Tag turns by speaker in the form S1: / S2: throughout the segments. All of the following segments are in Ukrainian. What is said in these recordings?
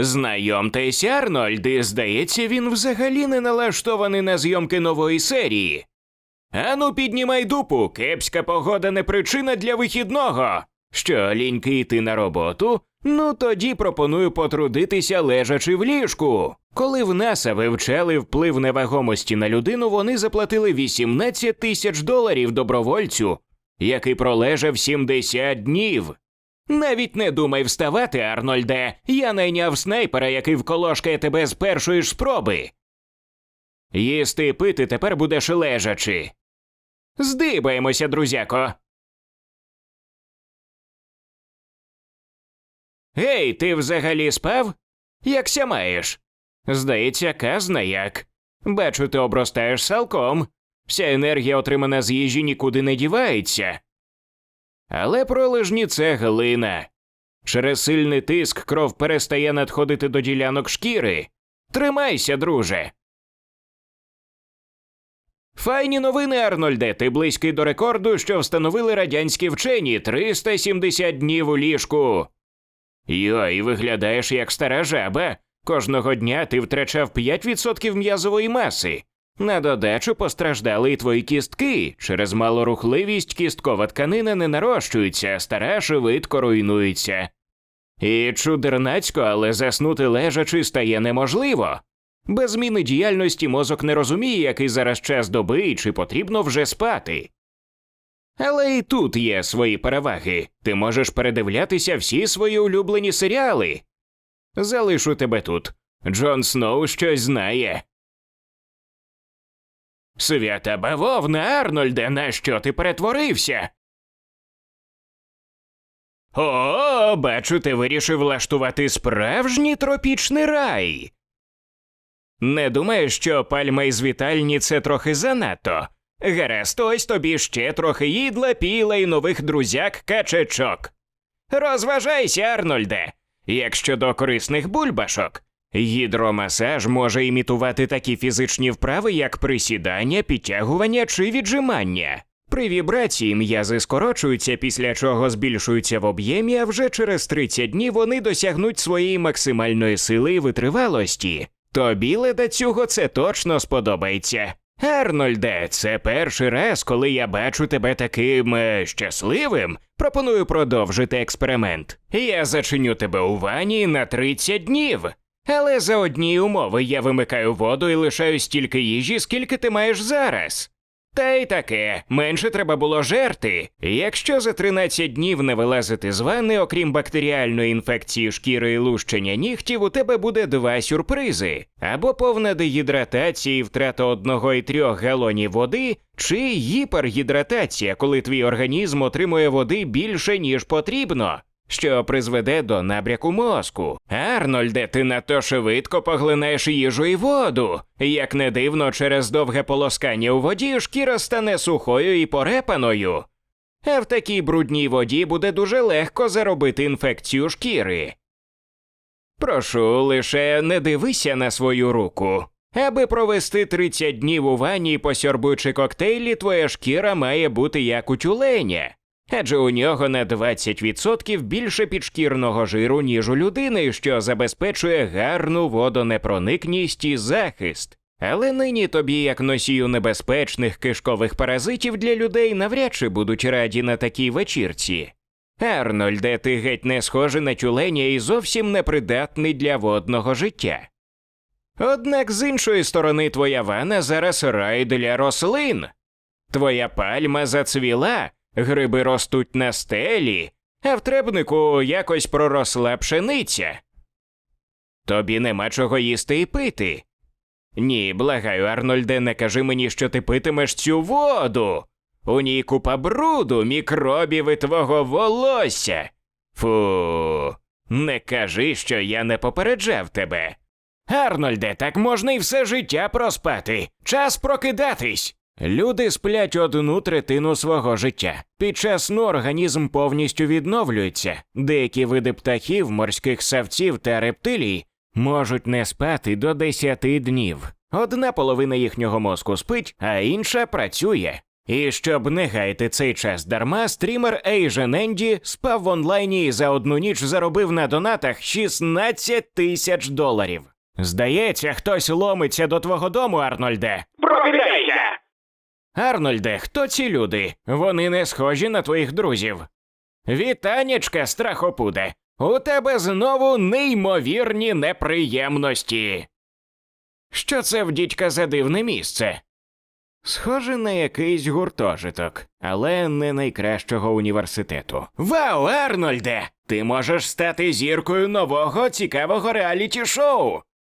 S1: Знайомтесь, Арнольд, і здається, він взагалі не налаштований на зйомки нової серії. Ану, піднімай дупу, кепська погода не причина для вихідного. Що, ліньки йти на роботу? Ну тоді пропоную потрудитися лежачи в ліжку. Коли в НАСА вивчали вплив невагомості на людину, вони заплатили 18 тисяч доларів добровольцю, який пролежав 70 днів. Навіть не думай вставати, Арнольде. Я найняв снайпера, який вколошкає тебе з першої ж спроби. Їсти і пити тепер будеш лежачи. Здибаємося, друзяко. Гей, ти взагалі спав? Якся маєш? Здається, казна як. Бачу, ти обростаєш салком. Вся енергія, отримана з їжі, нікуди не дівається. Але пролежні це глина. Через сильний тиск кров перестає надходити до ділянок шкіри. Тримайся, друже. Файні новини, Арнольде. Ти близький до рекорду, що встановили радянські вчені 370 днів у ліжку. Йой, виглядаєш як стара жаба. Кожного дня ти втрачав 5% м'язової маси. На додачу постраждали і твої кістки. Через малорухливість кісткова тканина не нарощується, стара швидко руйнується. І чудернацько, але заснути лежачи стає неможливо. Без зміни діяльності мозок не розуміє, який зараз час доби і чи потрібно вже спати. Але і тут є свої переваги. Ти можеш передивлятися всі свої улюблені серіали. Залишу тебе тут. Джон Сноу щось знає. Свята бавовна, Арнольде, на що ти перетворився? О, бачу, ти вирішив влаштувати справжній тропічний рай. Не думаєш, що пальма із вітальні це трохи занадто. Гаразд, ось тобі ще трохи їдла, піла і нових друзяк качечок. Розважайся, Арнольде. Якщо до корисних бульбашок, гідромасаж може імітувати такі фізичні вправи, як присідання, підтягування чи віджимання. При вібрації м'язи скорочуються, після чого збільшуються в об'ємі, а вже через 30 днів вони досягнуть своєї максимальної сили і витривалості. Тобі, ледацюго, це точно сподобається. Арнольде, це перший раз, коли я бачу тебе таким е, щасливим. Пропоную продовжити експеримент. Я зачиню тебе у ванні на 30 днів. Але за одні умови я вимикаю воду і лишаю стільки їжі, скільки ти маєш зараз. Та й таке, менше треба було жерти. Якщо за 13 днів не вилазити з ванни, окрім бактеріальної інфекції шкіри і лущення нігтів, у тебе буде два сюрпризи: або повна дегідратація і втрата одного і трьох галонів води, чи гіпергідратація, коли твій організм отримує води більше, ніж потрібно. Що призведе до набряку мозку. Арнольде, ти надто швидко поглинаєш їжу і воду. Як не дивно, через довге полоскання у воді шкіра стане сухою і порепаною. А в такій брудній воді буде дуже легко заробити інфекцію шкіри. Прошу, лише не дивися на свою руку. Аби провести 30 днів у ванні, посьорбуючи коктейлі, твоя шкіра має бути як у тюленя адже у нього на 20% більше підшкірного жиру, ніж у людини, що забезпечує гарну водонепроникність і захист. Але нині тобі, як носію небезпечних кишкових паразитів для людей, навряд чи будуть раді на такій вечірці. Арнольде, ти геть не схожий на тюленя і зовсім непридатний для водного життя. Однак з іншої сторони твоя ванна зараз рай для рослин. Твоя пальма зацвіла, Гриби ростуть на стелі, а в требнику якось проросла пшениця. Тобі нема чого їсти і пити. Ні, благаю, Арнольде, не кажи мені, що ти питимеш цю воду. У ній купа бруду, мікробів і твого волосся. Фу, не кажи, що я не попереджав тебе. Арнольде, так можна і все життя проспати. Час прокидатись. Люди сплять одну третину свого життя. Під час сну організм повністю відновлюється. Деякі види птахів, морських савців та рептилій можуть не спати до 10 днів. Одна половина їхнього мозку спить, а інша працює. І щоб не гаяти цей час дарма, стрімер Asian Енді спав в онлайні і за одну ніч заробив на донатах 16 тисяч доларів. Здається, хтось ломиться до твого дому, Арнольде.
S2: Прокидайся!
S1: Арнольде, хто ці люди? Вони не схожі на твоїх друзів. Вітанечка, страхопуде. У тебе знову неймовірні неприємності. Що це в дідька за дивне місце? Схоже на якийсь гуртожиток, але не найкращого університету. Вау, Арнольде! Ти можеш стати зіркою нового цікавого реаліті-шоу.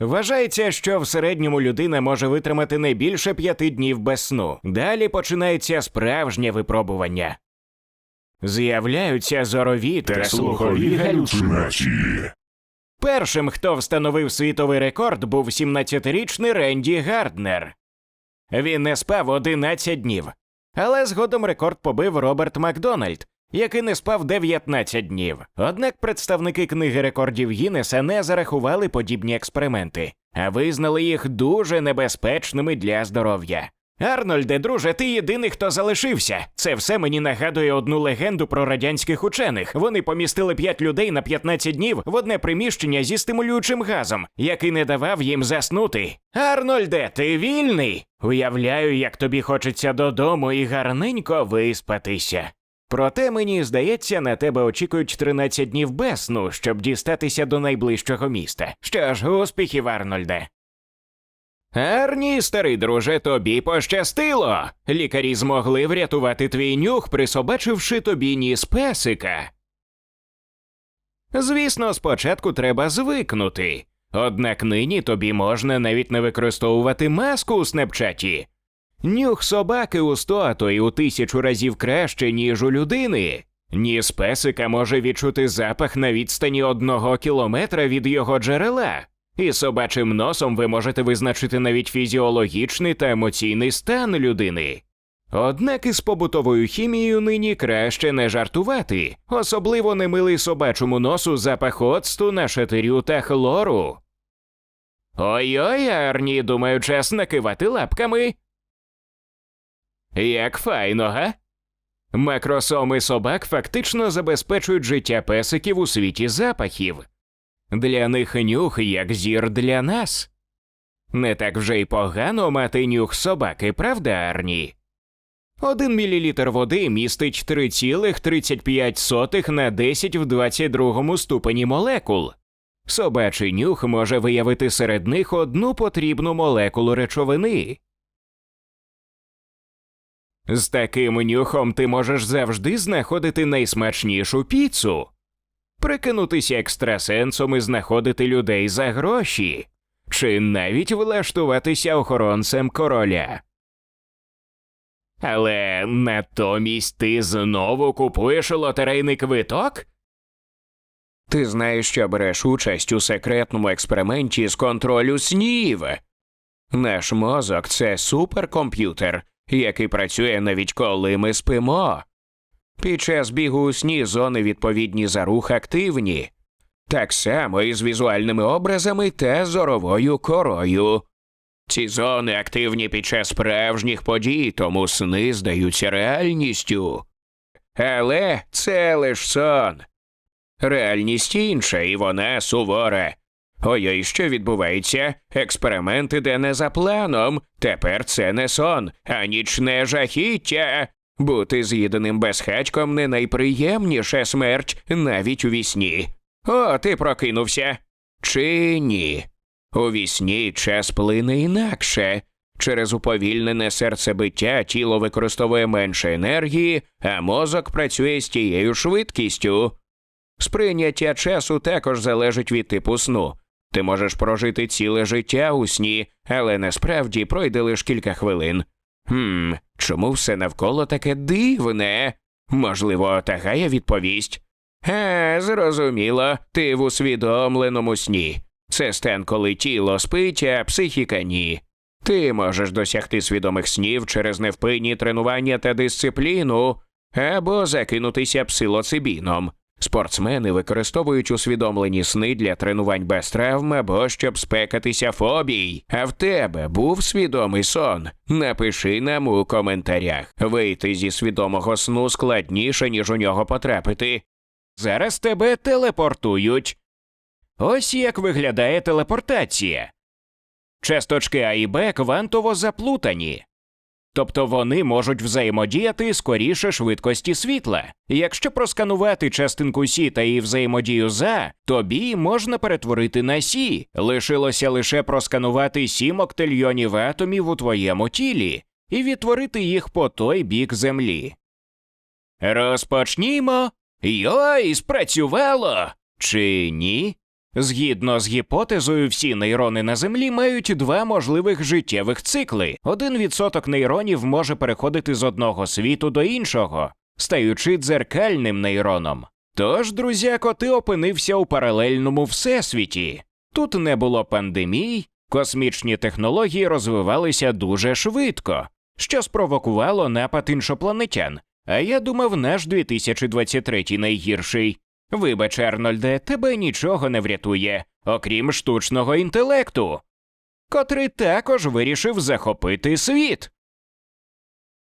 S1: Вважається, що в середньому людина може витримати не більше п'яти днів без сну. Далі починається справжнє випробування. З'являються зорові та слухові
S3: галюцинації.
S1: Першим, хто встановив світовий рекорд, був 17-річний Ренді Гарднер. Він не спав 11 днів. Але згодом рекорд побив Роберт Макдональд, який не спав 19 днів. Однак представники книги рекордів Гіннеса не зарахували подібні експерименти, а визнали їх дуже небезпечними для здоров'я. Арнольде, друже, ти єдиний, хто залишився. Це все мені нагадує одну легенду про радянських учених. Вони помістили 5 людей на 15 днів в одне приміщення зі стимулюючим газом, який не давав їм заснути. Арнольде, ти вільний? Уявляю, як тобі хочеться додому і гарненько виспатися. Проте мені здається, на тебе очікують 13 днів без сну, щоб дістатися до найближчого міста. Що ж, успіхів, Арнольде. Арні, старий друже, тобі пощастило. Лікарі змогли врятувати твій нюх, присобачивши тобі ніс песика. Звісно, спочатку треба звикнути. Однак нині тобі можна навіть не використовувати маску у снепчаті. Нюх собаки у сто, а то й у тисячу разів краще, ніж у людини. Ніс песика може відчути запах на відстані одного кілометра від його джерела. І собачим носом ви можете визначити навіть фізіологічний та емоційний стан людини. Однак із побутовою хімією нині краще не жартувати, особливо немилий собачому носу запах оцту, нашатирю та хлору. Ой-ой, Арні, думаю, час накивати лапками. Як файно, га? Макросоми собак фактично забезпечують життя песиків у світі запахів. Для них нюх як зір для нас. Не так вже й погано мати нюх собаки, правда, Арні? Один мілілітр води містить 3,35 на 10 в 22 ступені молекул. Собачий нюх може виявити серед них одну потрібну молекулу речовини. З таким нюхом ти можеш завжди знаходити найсмачнішу піцу, прикинутися екстрасенсом і знаходити людей за гроші, чи навіть влаштуватися охоронцем короля. Але натомість ти знову купуєш лотерейний квиток? Ти знаєш, що береш участь у секретному експерименті з контролю снів. Наш мозок це суперкомп'ютер, який працює навіть коли ми спимо. Під час бігу у сні зони відповідні за рух активні, так само і з візуальними образами та зоровою корою. Ці зони активні під час справжніх подій, тому сни здаються реальністю. Але це лиш сон. Реальність інша, і вона сувора. Ой-ой, що відбувається? Експеримент іде не за планом. Тепер це не сон, а нічне жахіття. Бути з'їденим безхатьком не найприємніша смерть навіть у вісні. О, ти прокинувся. Чи ні? У вісні час плине інакше. Через уповільнене серцебиття тіло використовує менше енергії, а мозок працює з тією швидкістю. Сприйняття часу також залежить від типу сну. Ти можеш прожити ціле життя у сні, але насправді пройде лише кілька хвилин. Хм, чому все навколо таке дивне? Можливо, Тагая відповість. Е, зрозуміло, ти в усвідомленому сні. Це стан, коли тіло спить, а психіка ні. Ти можеш досягти свідомих снів через невпинні тренування та дисципліну, або закинутися псилоцибіном. Спортсмени використовують усвідомлені сни для тренувань без травм або щоб спекатися фобій. А в тебе був свідомий сон? Напиши нам у коментарях. Вийти зі свідомого сну складніше, ніж у нього потрапити. Зараз тебе телепортують. Ось як виглядає телепортація. Часточки А і Б квантово заплутані. Тобто вони можуть взаємодіяти скоріше швидкості світла. Якщо просканувати частинку Сі та її взаємодію за, то Бі можна перетворити на Сі. Лишилося лише просканувати сім октильйонів атомів у твоєму тілі і відтворити їх по той бік землі. Розпочнімо. Йой, спрацювало! Чи ні? Згідно з гіпотезою, всі нейрони на Землі мають два можливих життєвих цикли. Один відсоток нейронів може переходити з одного світу до іншого, стаючи дзеркальним нейроном. Тож, друзяко, ти опинився у паралельному всесвіті. Тут не було пандемій, космічні технології розвивалися дуже швидко, що спровокувало напад іншопланетян. А я думав, наш 2023 найгірший. Вибач, Арнольде, тебе нічого не врятує, окрім штучного інтелекту, котрий також вирішив захопити світ.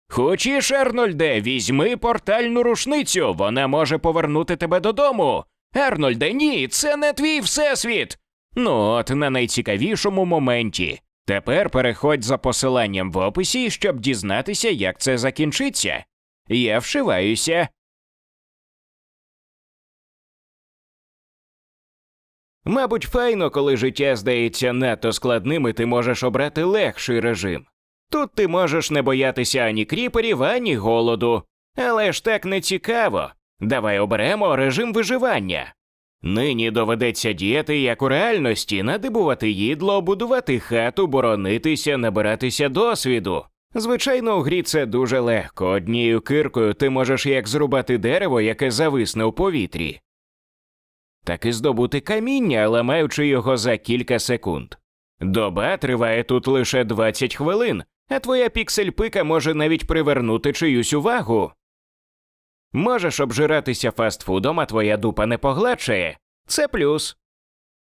S1: Хочеш, Арнольде, візьми портальну рушницю, вона може повернути тебе додому. Арнольде, ні, це не твій всесвіт. Ну от на найцікавішому моменті. Тепер переходь за посиланням в описі, щоб дізнатися, як це закінчиться. Я вшиваюся. Мабуть, файно, коли життя здається надто складним, і ти можеш обрати легший режим. Тут ти можеш не боятися ані кріперів, ані голоду. Але ж так не цікаво. Давай оберемо режим виживання. Нині доведеться діяти як у реальності, надибувати їдло, будувати хату, боронитися, набиратися досвіду. Звичайно, у грі це дуже легко. Однією киркою ти можеш як зрубати дерево, яке зависне у повітрі, так і здобути каміння, ламаючи його за кілька секунд. Доба триває тут лише 20 хвилин, а твоя піксель-пика може навіть привернути чиюсь увагу. Можеш обжиратися фастфудом, а твоя дупа не погладшає. Це плюс.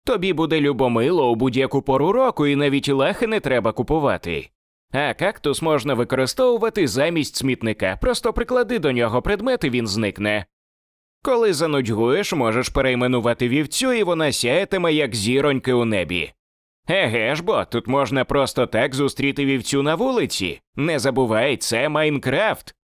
S1: Тобі буде любомило у будь-яку пору року і навіть лахи не треба купувати. А кактус можна використовувати замість смітника, просто приклади до нього предмет і він зникне. Коли занудьгуєш, можеш перейменувати вівцю, і вона сяятиме, як зіроньки у небі. Еге ж бо, тут можна просто так зустріти вівцю на вулиці. Не забувай, це Майнкрафт.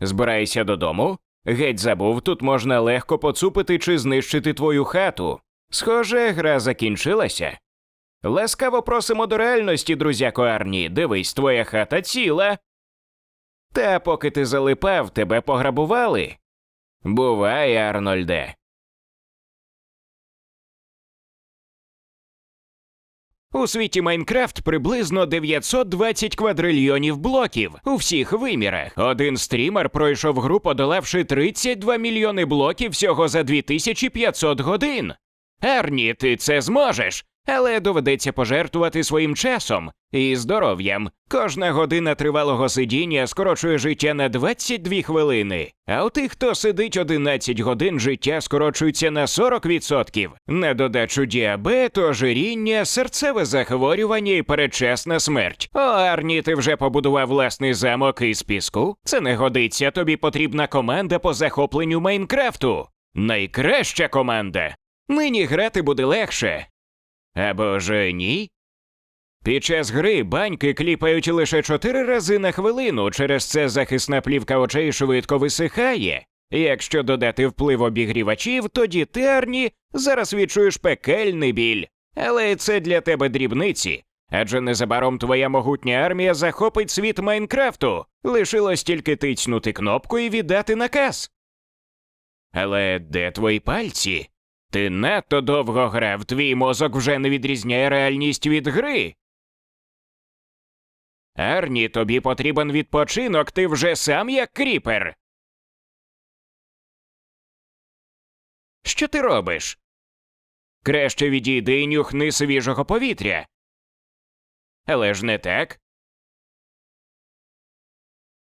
S1: Збирайся додому. Геть забув, тут можна легко поцупити чи знищити твою хату. Схоже, гра закінчилася. Ласкаво просимо до реальності, друзяко Арні, дивись, твоя хата ціла. Та поки ти залипав, тебе пограбували. Бувай, Арнольде. У світі Майнкрафт приблизно 920 квадрильйонів блоків у всіх вимірах. Один стрімер пройшов гру, подолавши 32 мільйони блоків всього за 2500 годин. Арні, ти це зможеш, але доведеться пожертвувати своїм часом і здоров'ям. Кожна година тривалого сидіння скорочує життя на 22 хвилини. А у тих, хто сидить 11 годин, життя скорочується на 40%. На додачу діабету, ожиріння, серцеве захворювання і передчасна смерть. О, Арні, ти вже побудував власний замок із піску? Це не годиться. Тобі потрібна команда по захопленню Майнкрафту. Найкраща команда. Нині грати буде легше. Або ж ні? Під час гри баньки кліпають лише чотири рази на хвилину, через це захисна плівка очей швидко висихає. Якщо додати вплив обігрівачів, тоді ти, Арні, зараз відчуєш пекельний біль. Але це для тебе дрібниці. Адже незабаром твоя могутня армія захопить світ Майнкрафту. Лишилось тільки тицнути кнопку і віддати наказ. Але де твої пальці? Ти надто довго грав, твій мозок вже не відрізняє реальність від гри. Арні, тобі потрібен відпочинок, ти вже сам як кріпер. Що ти робиш? Краще відійди і нюхни свіжого повітря. Але ж не так.